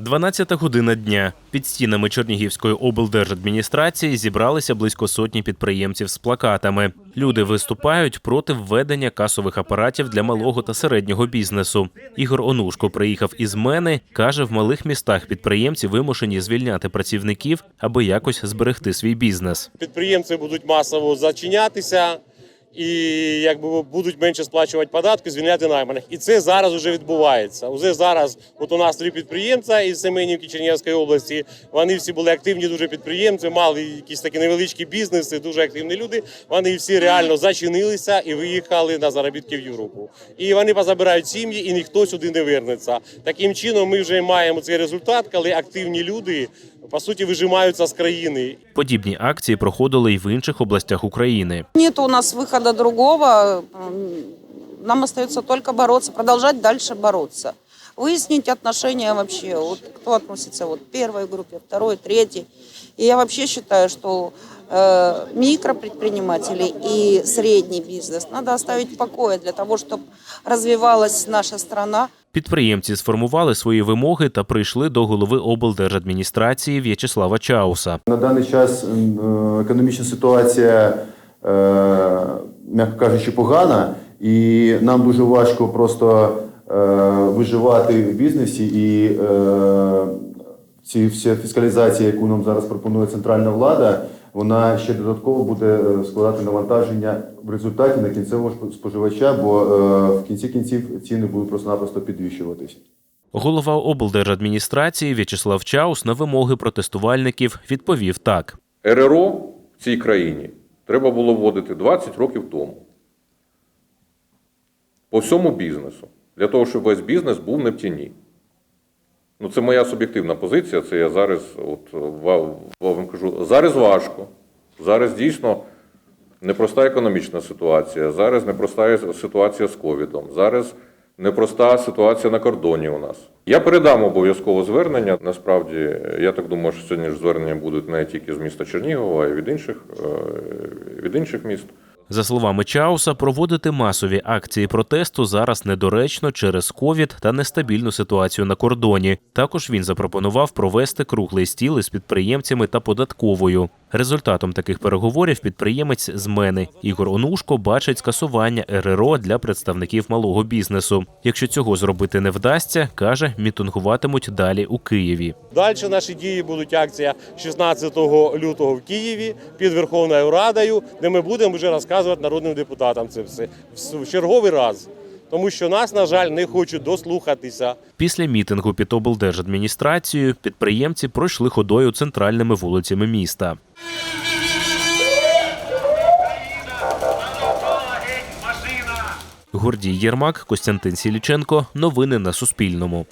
12 година дня. Під стінами Чернігівської облдержадміністрації зібралися близько сотні підприємців з плакатами. Люди виступають проти введення касових апаратів для малого та середнього бізнесу. Ігор Онушко приїхав із мене. каже, в малих містах підприємці вимушені звільняти працівників, аби якось зберегти свій бізнес. підприємці будуть масово зачинятися і якби будуть менше сплачувати податки, звільняти найманих. І це зараз вже відбувається. Уже зараз, от у нас три підприємця із Семенівки Чернігівської області. Вони всі були активні, дуже підприємці, мали якісь такі невеличкі бізнеси, дуже активні люди. Вони всі реально зачинилися і виїхали на заробітки в Європу. І вони позабирають сім'ї, і ніхто сюди не вернеться. Таким чином, ми вже маємо цей результат, коли активні люди по суті вижимаються з країни. Подібні акції проходили й в інших областях України. Нет у нас выхода другого. М, Нам остается только бороться, продолжать дальше бороться. Выяснить отношения вообще, вот кто относится вот к первой группе, второй, третьей. И я вообще считаю, что э, микропредприниматели и средний бизнес надо оставить в покое для того, чтобы развивалась наша страна. Підприємці сформували свої вимоги та прийшли до голови облдержадміністрації В'ячеслава Чауса. На даний час е, економічна ситуація, е, м'яко кажучи, погана, і нам дуже важко просто е, виживати в бізнесі. І ці вся фіскалізація, яку нам зараз пропонує центральна влада, вона ще додатково буде е, складати навантаження в результаті на кінцевого споживача, бо е, в кінці кінців ціни будуть просто-напросто підвищуватись. Голова облдержадміністрації В'ячеслав Чаус на вимоги протестувальників відповів так. РРО в цій країні треба було вводити 20 років тому. По всьому бізнесу. Для того, щоб весь бізнес був не в тіні. Ну, це моя суб'єктивна позиція. Це я зараз от, вам кажу. Зараз важко. Зараз дійсно непроста економічна ситуація. Зараз непроста ситуація з ковідом. Зараз непроста ситуація на кордоні у нас. Я передам обов'язково звернення. Насправді, я так думаю, що сьогодні ж звернення будуть не тільки з міста Чернігова, а й від інших, е, від інших міст. За словами Чауса, проводити масові акції протесту зараз недоречно через ковід та нестабільну ситуацію на кордоні. Також він запропонував провести круглий стіл із підприємцями та податковою. Результатом таких переговорів підприємець з мене Ігор Онушко бачить скасування РРО для представників малого бізнесу. Якщо цього зробити не вдасться, каже, мітингуватимуть далі у Києві. Далі наші дії будуть акція 16 лютого в Києві під Верховною Радою, де ми будемо вже розказувати народним депутатам це все в черговий раз. Тому що нас, на жаль, не хочуть дослухатися. Після мітингу під облдержадміністрацією підприємці пройшли ходою центральними вулицями міста. Гордій Єрмак, Костянтин Сіліченко. Новини на Суспільному.